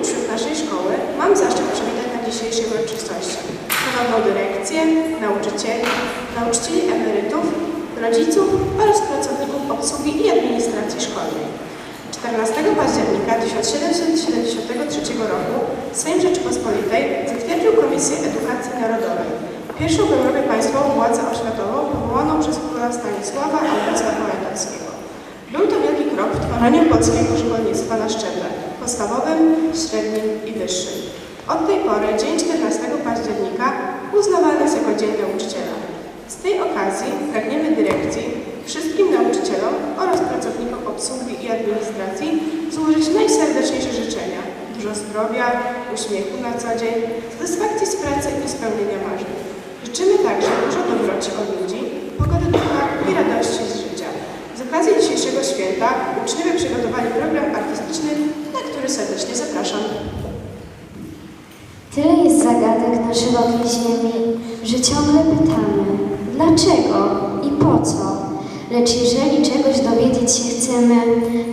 uczniów naszej szkoły mam zaszczyt przywitać na dzisiejszej uroczystości ponowną dyrekcję, nauczycieli, nauczycieli emerytów, rodziców oraz pracowników obsługi i administracji szkolnej. 14 października 1773 roku Sejm Rzeczypospolitej zatwierdził Komisję Edukacji Narodowej, pierwszą w Europie państwową władzę oświatową powołaną przez króla Stanisława Augusta Poniatowskiego. Był to w tworzeniu polskiego szkolnictwa na szczeblach podstawowym, średnim i wyższym. Od tej pory dzień 14 października uznawany jest jako Dzień Nauczyciela. Z tej okazji pragniemy dyrekcji, wszystkim nauczycielom oraz pracownikom obsługi i administracji złożyć najserdeczniejsze życzenia. Dużo zdrowia, uśmiechu na co dzień, satysfakcji z pracy i spełnienia marzeń. Życzymy także dużo dobroci od ludzi, pogody ducha i radości z Z okazji dzisiejszego święta uczniowie przygotowali program artystyczny, na który serdecznie zapraszam. Tyle jest zagadek na szerokiej ziemi, że ciągle pytamy, dlaczego i po co. Lecz jeżeli czegoś dowiedzieć się chcemy,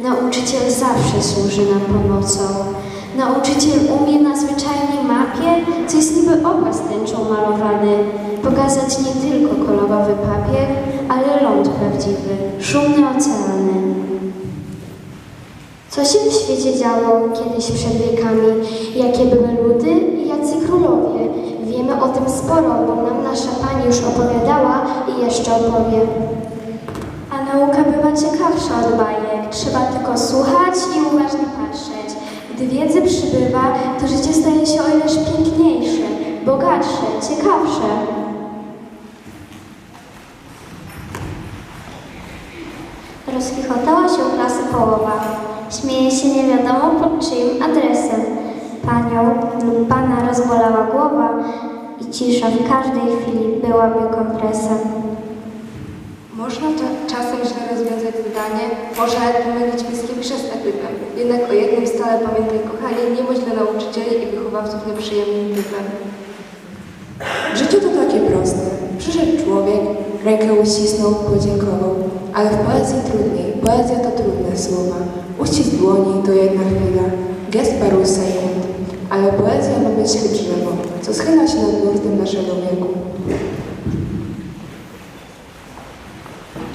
nauczyciel zawsze służy nam pomocą. Nauczyciel umie na zwyczajnej mapie, co jest niby obraz tęczą malowany, pokazać nie tylko kolorowy papier, się działo kiedyś przed wiekami? Jakie były ludy i jacy królowie? Wiemy o tym sporo, bo nam nasza pani już opowiadała i jeszcze opowie. A nauka bywa ciekawsza od bajek. Trzeba tylko słuchać i uważnie patrzeć. Gdy wiedzy przybywa, to życie staje się o ileż piękniejsze, bogatsze, ciekawsze. Rozchichotała się klasy połowa. Się nie wiadomo pod czyim adresem. Panią lub pana rozbolała głowa i cisza w każdej chwili byłaby kompresem. Można cza- czasem źle rozwiązać zadanie, może pomylić bliskim przestępem. Jednak o jednym stale pamiętaj, kochani, nie bądź dla nauczycieli i wychowawców nieprzyjemnym typem. Życie to takie proste. Przyszedł człowiek, rękę uścisnął, podziękował. Ale w poezji trudniej. Poezja to trudne słowa. Uścisk dłoni to jedna chwila. Gest paru sekund. Ale poezja ma być jak co schyla się nad nurtem naszego wieku.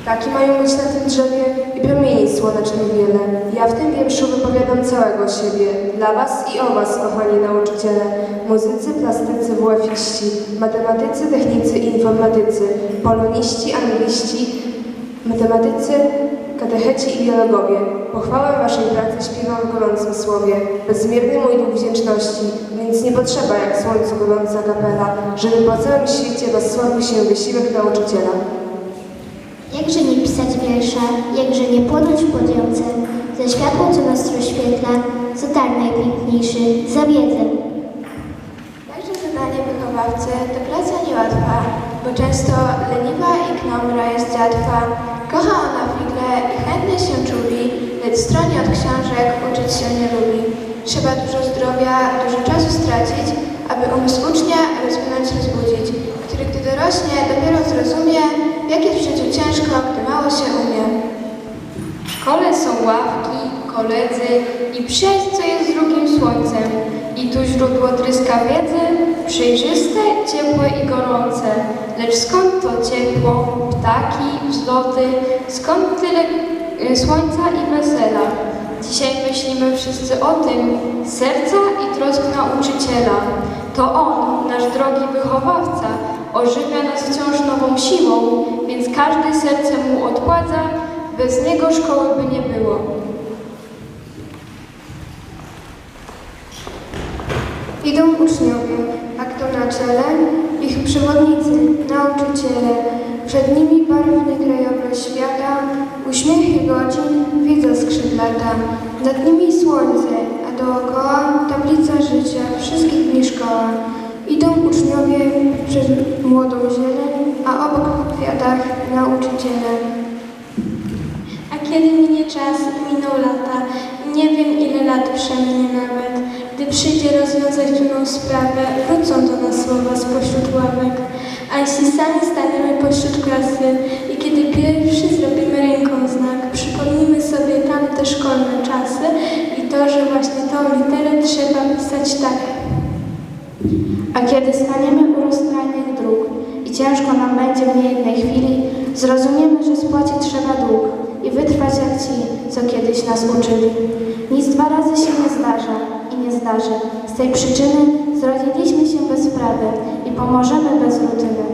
Ptaki mają być na tym drzewie i promienić słoneczne wiele. Ja w tym wierszu wypowiadam całego siebie. Dla was i o was, kochani nauczyciele. Muzycy, plastycy, WF-iści, matematycy, technicy i informatycy, poloniści, angliści, matematycy, katecheci i biologowie. Pochwałę waszej pracy śpiewam w gorącym słowie. Bezmierny mój dług wdzięczności, więc nie potrzeba jak słońcu gorąca kapela, żeby po całym świecie rozsławił się wysiłek nauczyciela. Jakże nie pisać wiersze, jakże nie płonąć w podzielce, za światło, co nas rozświetla, za dar najpiękniejszy, za wiedzę. Także zadanie wychowawcy to praca niełatwa, bo często leniwa i knomra jest dziatwa. Kocha ona figle i chętnie się czuli, lecz stronie od książek uczyć się nie lubi. Trzeba dużo zdrowia, dużo czasu stracić, aby umysł ucznia rozwinąć, rozbudzić, który gdy dorośnie dopiero zrozumie, jak jest w życiu ciężko, gdy mało się umie. W szkole są ławki, koledzy i przyjaźń, co jest drugim słońcem. I tu źródło tryska wiedzy, przejrzyste, ciepłe i gorące. Lecz skąd to ciepło, ptaki, wzloty, skąd tyle y, słońca i wesela? Dzisiaj myślimy wszyscy o tym, serca i trosk nauczyciela. To on, nasz drogi wychowawca, ożywia nas wciąż nową siłą, więc każdy serce mu odpłaca, bez niego szkoły by nie było. Idą uczniowie, a kto na czele? Ich przewodnicy, nauczyciele. Przed nimi barwny krajobraz świata, uśmiechy godzin, wiedza skrzydlata. Nad nimi słońce, a dookoła tablica życia, wszystkich dni szkoła. Idą uczniowie przez młodą zieleń, a obok kwiatach nauczyciele. A kiedy minie czas, miną lata, nie wiem ile lat przeminie nawet. Gdy przyjdzie rozwiązać trudną sprawę, wrócą do nas słowa spośród ławek. A jeśli sami staniemy pośród klasy i kiedy pierwszy zrobimy ręką znak, przypomnimy sobie tamte szkolne czasy i to, że właśnie tą literę trzeba pisać tak. A kiedy staniemy u rozstajnych dróg i ciężko nam będzie w niejednej chwili, zrozumiemy, że spłacić trzeba dług i wytrwać jak ci, co kiedyś nas uczyli. Nic dwa razy się nie zdarza, zdarzy. Z tej przyczyny zrodziliśmy się bez sprawy i pomożemy bez rutyny.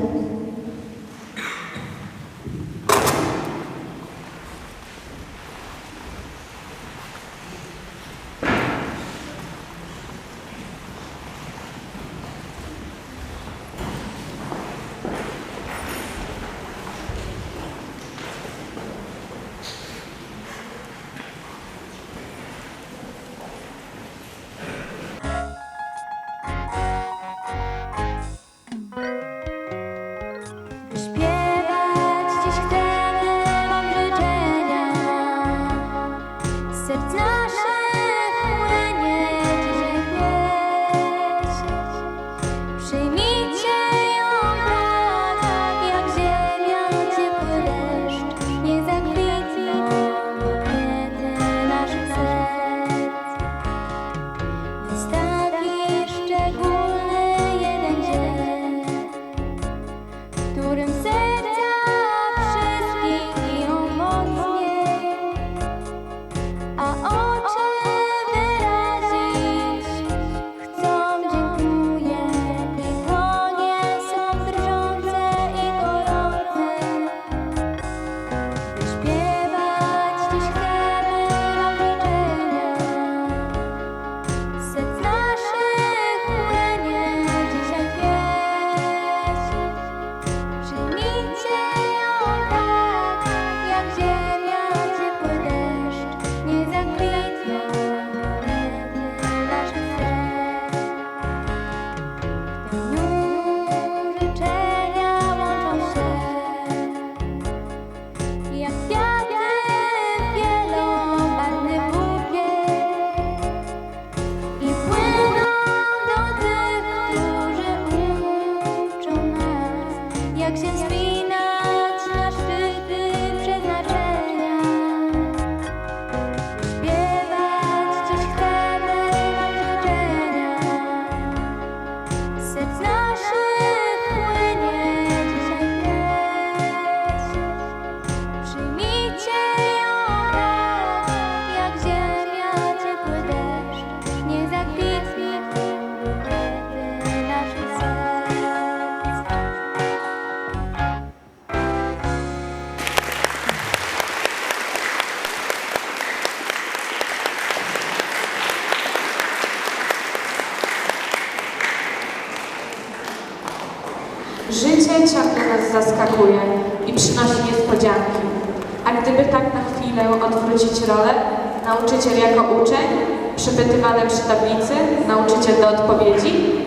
Nauczyciel jako uczeń, przepytywany przy tablicy, nauczyciel do odpowiedzi,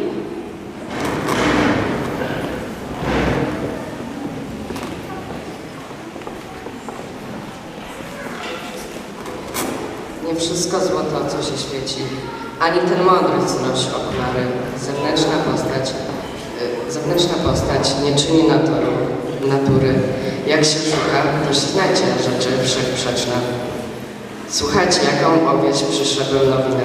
Nie wszystko złoto, co się świeci, ani ten mądry, co nosi okulary. Zewnętrzna postać, y, zewnętrzna postać nie czyni natury, natury. Jak się szuka, to się znajdzie rzeczy wszechsprzeczne. Słuchajcie, jaką owieść przyszedłem nowinę.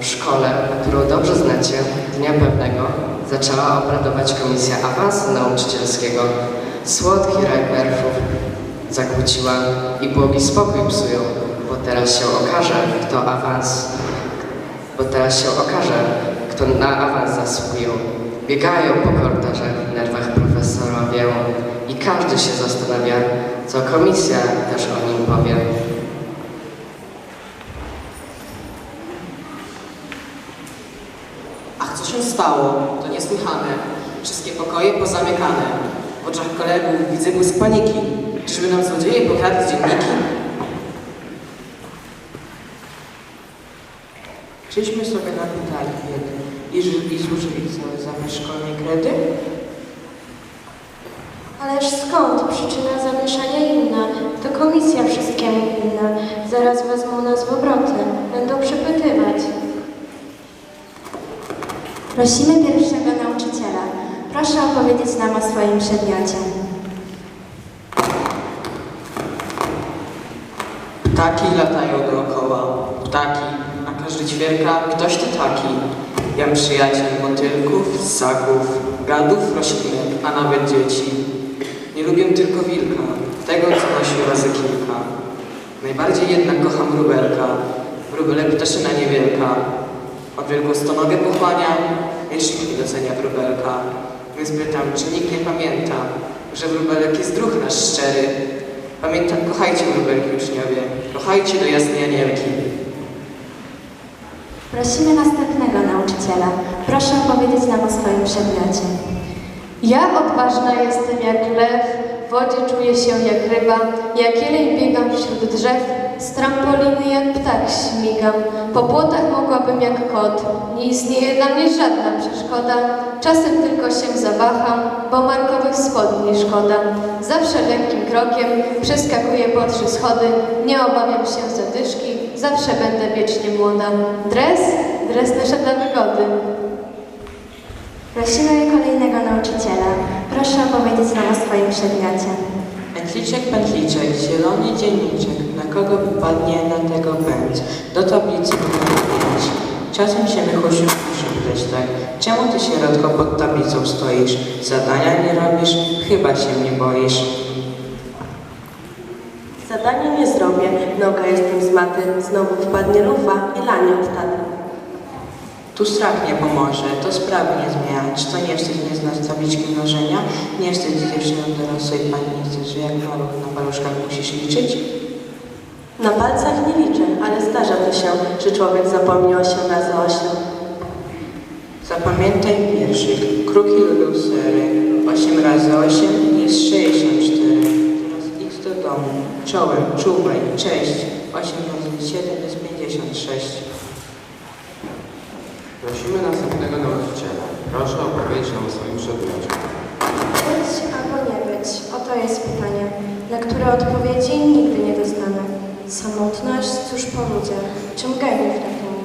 W szkole, którą dobrze znacie, dnia pewnego zaczęła obradować komisja awansu nauczycielskiego. Słodki raj perfów zakłóciła i błogi spokój psują, bo teraz się okaże, kto awans, bo teraz się okaże, kto na awans zasługują. Biegają po korytarzach w nerwach profesorowie i każdy się zastanawia, co komisja też o nim powie. Ach, co się stało? To niesłychane. Wszystkie pokoje pozamykane. W oczach kolegów widzę błysk paniki. Czyżby nam złodzieje pokradli dzienniki? Czyśmy sobie napisali biedy i, i zużyli cały zamiast kredy? Ależ skąd? Przyczyna zamieszania inna. To komisja wszystkiemu winna. Zaraz wezmą nas w obroty. Będą przepytywać. Prosimy pierwszego nauczyciela. Proszę opowiedzieć nam o swoim przedmiocie. Ptaki latają dookoła, ptaki, a każdy ćwierka, ktoś to taki. Jam przyjaciel motylków, ssaków, gadów roślinek, a nawet dzieci. Nie lubię tylko wilka, tego co nosi razy kilka. Najbardziej jednak kocham wróbelka, wróbelek ptaszyna niewielka. Od wielkostonowie pochłania, nikt nie docenia wróbelka. Więc pytam, czy nikt nie pamięta, że wróbelek jest druh nasz szczery. Pamiętam, kochajcie wróbelki uczniowie, kochajcie do jasnej anielki. Prosimy następnego nauczyciela. Proszę opowiedzieć nam o swoim przedmiocie. Ja odważna jestem jak lew, wodzie czuję się jak ryba, jak jeleń biegam wśród drzew, z trampoliny jak ptak śmigam, po płotach mogłabym jak kot, nie istnieje dla mnie żadna przeszkoda, czasem tylko się zawaham, bo markowych spodni szkoda. Zawsze lekkim krokiem przeskakuję po trzy schody, nie obawiam się zadyszki, zawsze będę wiecznie młoda. Dres? Dres nasza dla wygody. Prosimy kolejnego nauczyciela. Proszę opowiedzieć nam o swoim przedmiocie. Pętliczek, pętliczek, zielony dzienniczek, na kogo wypadnie, na tego pędz. Do tablicy numer pięć. Czasem się Mychusiu musi pytać tak, czemu ty sierotko pod tablicą stoisz? Zadania nie robisz? Chyba się nie boisz. Zadania nie zrobię, noga jestem z maty, znowu wpadnie lufa i lanie od taty. Tu strach nie pomoże, to sprawy nie zmienia. Czy to nie wstyd nie znać tabliczki mnożenia? Nie wstyd dziewczyną dorosłej pannicy, że jak maluch na paluszkach musisz liczyć? Na palcach nie liczę, ale zdarza to się, że człowiek zapomni 8 razy 8. Zapamiętaj wierszyk. Kruki lubią sery. 8 razy 8 jest 64. Teraz idź do domu. Czołem, czuwaj, cześć. 8 razy 7 jest 56. Prosimy następnego nauczyciela. Proszę opowiedzieć nam o swoim przedmiocie. Być albo nie być? Oto jest pytanie, na które odpowiedzi nigdy nie doznamy. Samotność, cóż po ludziach, czym geniusz ratuje?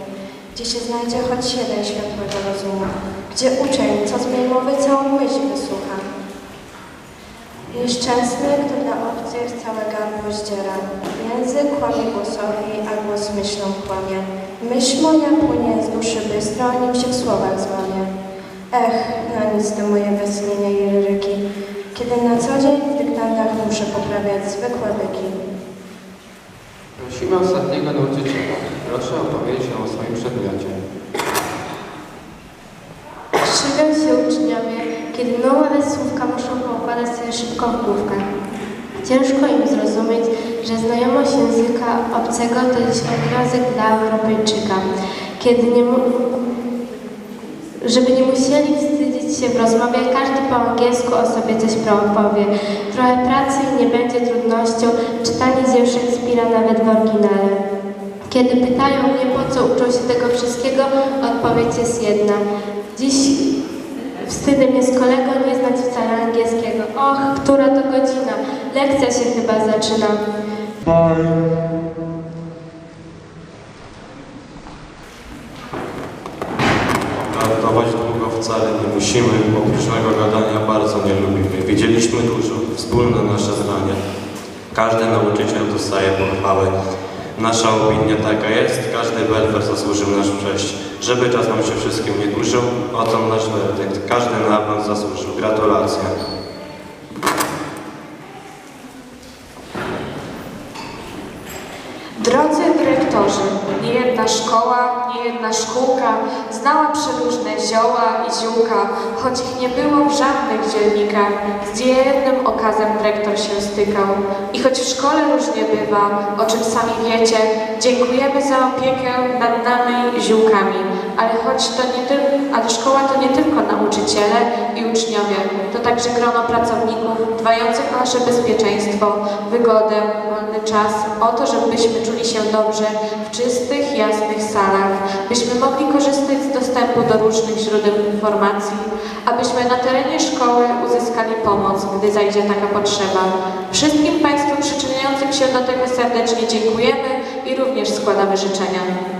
Gdzie się znajdzie choć jeden światłego rozumu? Gdzie uczeń, co z mej mowy całą myśl wysłucha? Nieszczęsny, kto dla obcych całe gardło zdziera. Język kłamie głosowi, a głos myślą kłamie. Myśl moja płynie z duszy bystro, nim się w słowach złamie. Ech, na nic te moje westchnienia i liryki, kiedy na co dzień w dyktandach muszę poprawiać zwykłe byki. Prosimy ostatniego nauczyciela. Proszę opowiedzieć nam o swoim przedmiocie. Strzygam się uczniowie, kiedy nowe słówka muszą poukładać sobie szybko w główkę. Ciężko im zrozumieć, że znajomość języka obcego to dziś obowiązek dla Europejczyka. Kiedy nie. Żeby nie musieli wstydzić się w rozmowie, każdy po angielsku o sobie coś powie. Trochę pracy nie będzie trudnością, czytanie dzieł Szekspira nawet w oryginale. Kiedy pytają mnie, po co uczą się tego wszystkiego, odpowiedź jest jedna. Dziś wstydem jest kolego nie znać wcale angielskiego. Och, która to godzina? Lekcja się chyba zaczyna. Żartować długo wcale nie musimy, bo próżnego gadania bardzo nie lubimy. Widzieliśmy dużo, wspólne nasze zdanie. Każdy nauczyciel dostaje pochwałę. Nasza opinia taka jest, każdy welfer zasłużył nasz przejść. Żeby czas nam się wszystkim nie dłużył, oto nasz werdykt. Każdy na zasłużył. Gratulacje. Drodzy dyrektorzy, niejedna szkoła, niejedna szkółka znała przeróżne zioła i ziółka, choć ich nie było w żadnych dziennikach, z jednym okazem dyrektor się stykał. I choć w szkole różnie bywa, o czym sami wiecie, dziękujemy za opiekę nad nami ziółkami, ale choć to nie tylko, ale szkoła to nie tylko nauczyciele i uczniowie, to także grono pracowników dbających o nasze bezpieczeństwo, wygodę, wolny czas, o to, żebyśmy czuli się dobrze w czystych, jasnych salach, byśmy mogli korzystać z dostępu do różnych źródeł informacji, abyśmy na terenie szkoły uzyskali pomoc, gdy zajdzie taka potrzeba. Wszystkim Państwu przyczyniającym się do tego serdecznie dziękujemy i również składamy życzenia.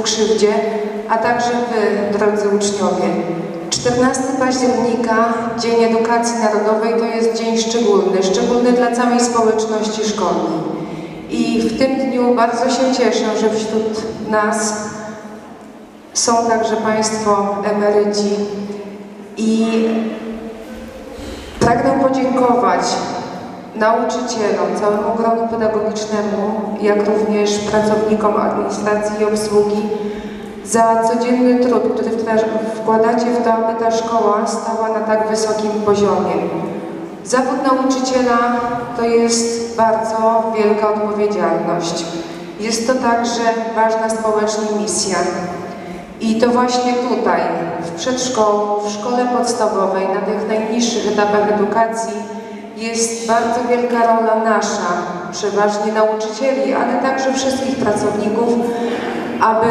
W Krzywdzie, a także Wy, drodzy uczniowie. 14 października, Dzień Edukacji Narodowej, to jest dzień szczególny, szczególny dla całej społeczności szkolnej. I w tym dniu bardzo się cieszę, że wśród nas są także Państwo emeryci i pragnę podziękować nauczycielom, całemu gronu pedagogicznemu, jak również pracownikom administracji i obsługi za codzienny trud, który wkładacie w to, aby ta szkoła stała na tak wysokim poziomie. Zawód nauczyciela to jest bardzo wielka odpowiedzialność. Jest to także ważna społecznie misja. I to właśnie tutaj, w przedszkolu, w szkole podstawowej, na tych najniższych etapach edukacji jest bardzo wielka rola nasza, przeważnie nauczycieli, ale także wszystkich pracowników, aby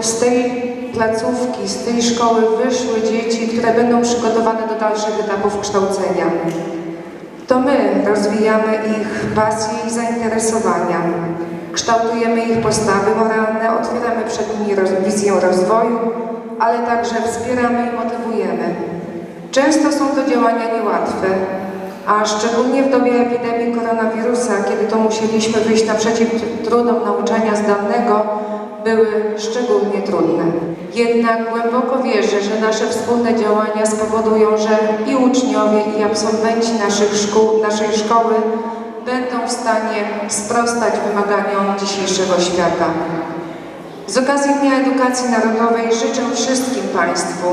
z tej placówki, z tej szkoły wyszły dzieci, które będą przygotowane do dalszych etapów kształcenia. To my rozwijamy ich pasje i zainteresowania, kształtujemy ich postawy moralne, otwieramy przed nimi roz- wizję rozwoju, ale także wspieramy i motywujemy. Często są to działania niełatwe, a szczególnie w dobie epidemii koronawirusa, kiedy to musieliśmy wyjść naprzeciw trudom nauczania zdalnego, były szczególnie trudne. Jednak głęboko wierzę, że nasze wspólne działania spowodują, że i uczniowie, i absolwenci naszych szkół, naszej szkoły będą w stanie sprostać wymaganiom dzisiejszego świata. Z okazji Dnia Edukacji Narodowej życzę wszystkim Państwu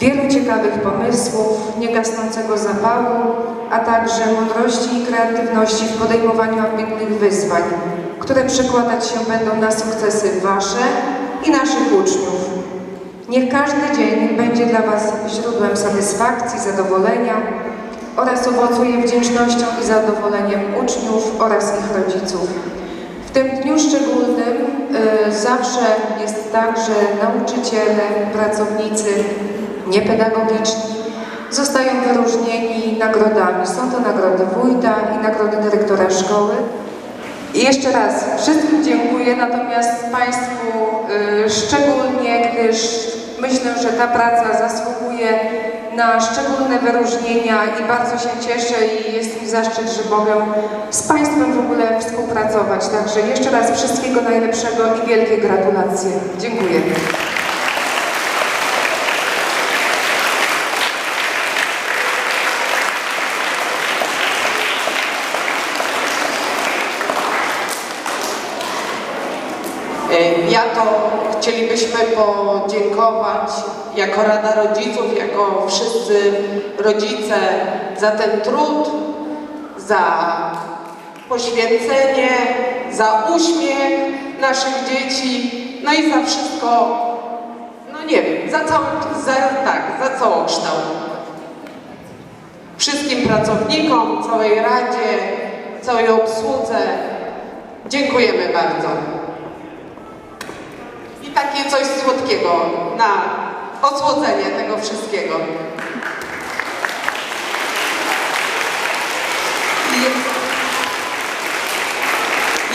wielu ciekawych pomysłów, niegasnącego zapału, a także mądrości i kreatywności w podejmowaniu ambitnych wyzwań, które przekładać się będą na sukcesy Wasze i naszych uczniów. Niech każdy dzień będzie dla Was źródłem satysfakcji, zadowolenia oraz owocuje wdzięcznością i zadowoleniem uczniów oraz ich rodziców. W tym dniu szczególnym y, zawsze jest tak, że nauczyciele, pracownicy niepedagogiczni zostają wyróżnieni nagrodami. Są to nagrody wójta i nagrody dyrektora szkoły. I jeszcze raz wszystkim dziękuję, natomiast Państwu y, szczególnie, gdyż myślę, że ta praca zasługuje na szczególne wyróżnienia i bardzo się cieszę i jest mi zaszczyt, że mogę z Państwem w ogóle współpracować. Także jeszcze raz wszystkiego najlepszego i wielkie gratulacje. Dziękuję. Ja to chcielibyśmy podziękować jako Rada Rodziców, jako wszyscy rodzice za ten trud, za poświęcenie, za uśmiech naszych dzieci, no i za wszystko, no nie wiem, za cały, za, tak, za całokształt. Wszystkim pracownikom, całej Radzie, całej obsłudze dziękujemy bardzo. I takie coś słodkiego na osłodzenie tego wszystkiego.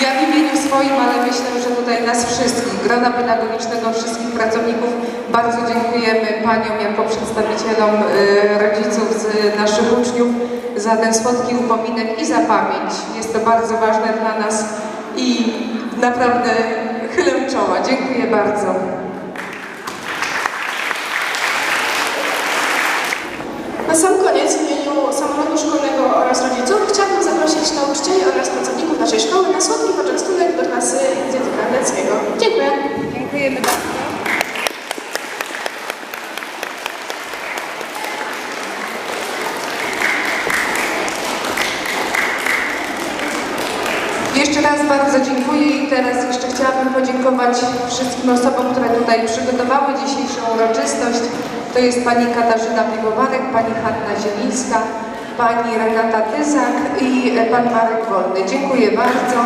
Ja w imieniu swoim, ale myślę, że tutaj nas wszystkich, grona pedagogicznego, wszystkich pracowników, bardzo dziękujemy Paniom jako przedstawicielom y, rodziców z naszych uczniów za ten słodki upominek i za pamięć. Jest to bardzo ważne dla nas i naprawdę chylę czoła. Dziękuję bardzo. Na sam koniec w imieniu samolotu szkolnego oraz rodziców chciałabym zaprosić nauczycieli oraz pracowników naszej szkoły na słodki poczęstunek do klasy języka angielskiego. Dziękuję. Dziękujemy bardzo. Jeszcze raz bardzo dziękuję i teraz jeszcze chciałabym podziękować wszystkim osobom, które tutaj przygotowały dzisiejszą uroczystość. To jest pani Katarzyna Piwowarek, pani Hanna Zielińska, pani Renata Tyzak i pan Marek Wolny. Dziękuję bardzo.